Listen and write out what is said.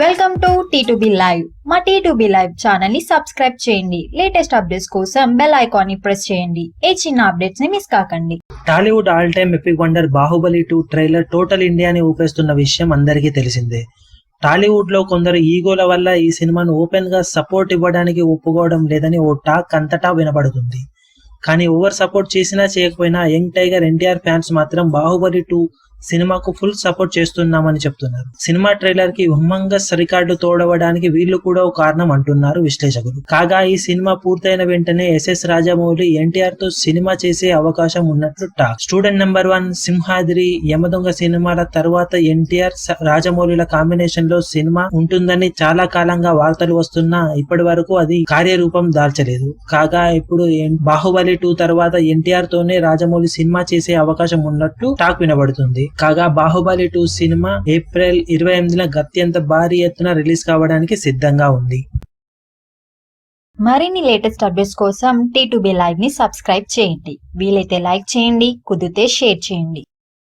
Welcome to T two B live మా T two B live ఛానల్ని subscribe చేయండి. Latest updates కోసం bell ఐకాన్ని ప్రెస్ చేయండి. ఏ చిన్న అప్డేట్స్ని మిస్ కాకండి. Tollywood all time epic wonder Baahubali two trailer total ఇండియాని ఊపేస్తున్న విషయం అందరికీ తెలిసిందే. టాలీవుడ్లో కొందరు ఈగోల వల్ల ఈ సినిమాను ఓపెన్గా సపోర్ట్ ఇవ్వడానికి ఒప్పుకోవడం లేదని ఓ టాక్ అంతటా వినబడుతుంది. కానీ ఓవర్ సపోర్ట్ చేసినా చేయకపోయినా యంగ్ టైగర్ ఎన్టీఆర్ ఫ్యాన్స్ మాత్రం బాహుబలి టూ సినిమాకు ఫుల్ సపోర్ట్ చేస్తున్నామని చెప్తున్నారు. సినిమా ట్రైలర్కి ఉమ్మంగస్ రికార్డు తోడవడానికి వీళ్ళు కూడా ఒక కారణం అంటున్నారు విశ్లేషకులు. కాగా ఈ సినిమా పూర్తయిన వెంటనే ఎస్ఎస్ రాజమౌళి ఎన్టీఆర్తో సినిమా చేసే అవకాశం ఉన్నట్లు talk. Student number one Simhadri Yamadonga సినిమాల తర్వాత ఎన్టీఆర్ రాజమౌళిల కాంబినేషన్లో సినిమా ఉంటుందని చాలా కాలంగా వార్తలు వస్తున్నా ఇప్పటి వరకు అది కార్యరూపం దాల్చలేదు. కాగా ఇప్పుడు బాహుబలి టూ తర్వాత ఎన్టీఆర్ తోనే రాజమౌళి సినిమా చేసే అవకాశం ఉన్నట్లు టాక్ వినబడుతుంది. కాగా బాహుబలి టూ సినిమా ఏప్రిల్ ఇరవై ఎనిమిదిన అత్యంత భారీ ఎత్తున రిలీజ్ కావడానికి సిద్ధంగా ఉంది. మరిన్ని లేటెస్ట్ అప్డేట్స్ కోసం టీ టు బి లైవ్ని సబ్స్క్రైబ్ చేయండి. వీలైతే లైక్ చేయండి కుదిరితే షేర్ చేయండి.